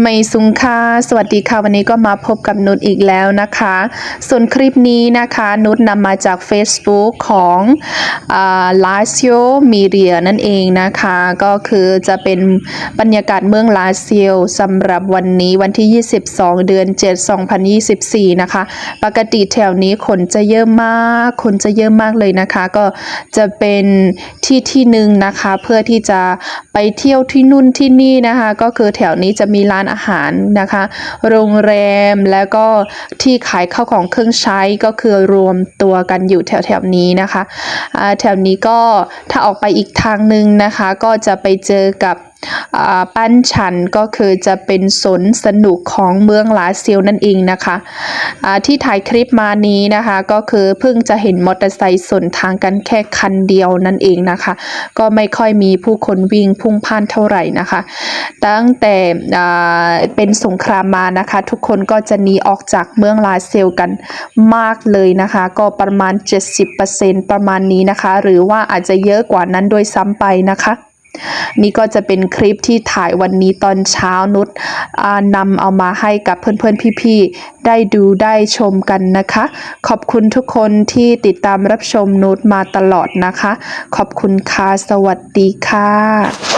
ไม่สุงค่ะสวัสดีค่ะ วันนี้ก็มาพบกับนุชอีกแล้วนะคะ ส่วนคลิปนี้นะคะ นุชนำมาจาก Facebook ของลาซิโอมีเดียนั่นเองนะคะ ก็คือจะเป็นบรรยากาศเมืองลาซิโอสำหรับวันนี้วันที่ 22 เดือน 7 2024 นะคะ ปกติแถวนี้คนจะเยอะมาก คนจะเยอะมากเลยนะคะ ก็จะเป็นที่ที่หนึ่งนะคะ เพื่อที่จะไปเที่ยวที่นู่นที่นี่นะคะ ก็คือแถวนี้จะมีร้านอาหารนะคะ โรงแรมแล้วก็ที่ขายข้าวของเครื่องใช้ก็คือรวมตัวกันอยู่แถวๆนี้นะคะแถวนี้ก็ถ้าออกไปอีกทางหนึ่งนะคะ ก็จะไปเจอกับ ปั้นฉันก็คือจะเป็นสนสนุกของเมืองลาเซียวนั่นเองนะคะที่ถ่ายคลิปมานี้นะคะก็คือเพิ่งจะเห็นมอเตอร์ไซค์สนทางกันแค่คันเดียวนั่นเองนะคะ ก็ไม่ค่อยมีผู้คนวิ่งพุ่งพ่านเท่าไหร่นะคะ ตั้งแต่เป็นสงครามมานะคะ ทุกคนก็จะหนีออกจากเมืองลาเซลกันมากเลยนะคะ ก็ประมาณ 70%ประมาณนี้นะคะ หรือว่าอาจจะเยอะกว่านั้นโดยซ้ำไปนะคะ นี่ก็จะเป็นคลิปที่ถ่ายวันนี้ตอนเช้านุชนำเอามาให้กับเพื่อนๆพี่ๆได้ดูได้ชมกันนะคะ ขอบคุณทุกคนที่ติดตามรับชมนุชมาตลอดนะคะ ขอบคุณค่ะสวัสดีค่ะ